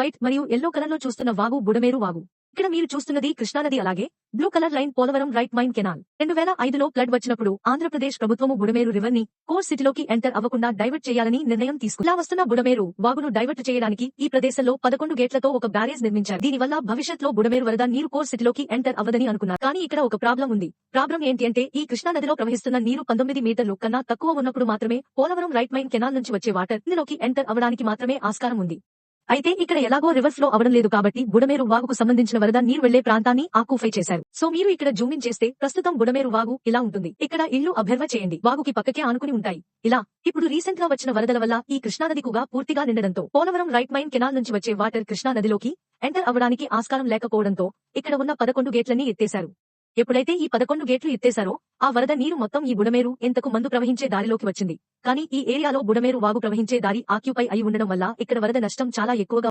White మరియు yellow కలర్లో చూస్తున్న వాగు బుడమేరు వాగు. ఇక్కడ మీరు చూస్తున్నది కృష్ణానది అలాగే. Blue colour line Polavaram right main canal. రెండు వేల ఐదులో ఫ్లడ్ వచ్చినప్పుడు ఆంధ్రప్రదేశ్ ప్రభుత్వము బుడమేరు రివర్ని కోర్ సిటీలోకి ఎంటర్ అవ్వకుండా డైవర్ట్ చేయాలని నిర్ణయం తీసుకుంది. ఇలా వస్తున్న బుడమేరు వాగును డైవర్ట్ చేయడానికి ఈ ప్రదేశంలో పదకొండు గేట్లతో ఒక బ్యారేజ్ నిర్మించారు. దీనివల్ల భవిష్యత్తులో బుడమేరు వరద నీరు కోర్ సిటీలోకి ఎంటర్ అవ్వదని అనుకున్నారు. కానీ ఇక్కడ ఒక ప్రాబ్లం ఉంది. ప్రాబ్లం ఏంటి అంటే ఈ కృష్ణా నదిలో ప్రవహిస్తున్న నీరు పంతొమ్మిది మీటర్లు కన్నా తక్కువ ఉన్నప్పుడు మాత్రమే పోలవరం రైట్ మైన్ కెనాల్ నుంచి వచ్చే వాటర్ ఇందులోకి ఎంటర్ అవ్వడానికి మాత్రమే ఆస్కారం ఉంది. అయితే ఇక్కడ ఎలాగో రివర్స్లో అవడం లేదు కాబట్టి బుడమేరు వాగుకు సంబంధించిన వరద నీరు వెళ్ళే ప్రాంతాన్ని ఆక్యూఫై చేశారు. సో మీరు ఇక్కడ జూమిన్ చేస్తే ప్రస్తుతం బుడమేరు వాగు ఇలా ఉంటుంది. ఇక్కడ ఇల్లు అభ్యర్వ చేయండి. వాగుకి పక్కకే ఆనుకుని ఉంటాయి. ఇలా ఇప్పుడు రీసెంట్గా వచ్చిన వరదల వల్ల ఈ కృష్ణానది కూడా పూర్తిగా నిండడంతో పోలవరం రైట్ మైన్ కెనాల్ నుంచి వచ్చే వాటర్ కృష్ణా నదిలోకి ఎంటర్ అవ్వడానికి ఆస్కారం లేకపోవడంతో ఇక్కడ ఉన్న పదకొండు గేట్లని ఎత్తేశారు. ఎప్పుడైతే ఈ పదకొండు గేట్లు ఎత్తేశారో ఆ వరద నీరు మొత్తం ఈ బుడమేరు ఇంతకు మందు ప్రవహించే దారిలోకి వచ్చింది. కానీ ఈ ఏరియాలో బుడమేరు వాగు ప్రవహించే దారి ఆక్యుపై అయి ఉండడం వల్ల ఇక్కడ వరద నష్టం చాలా ఎక్కువగా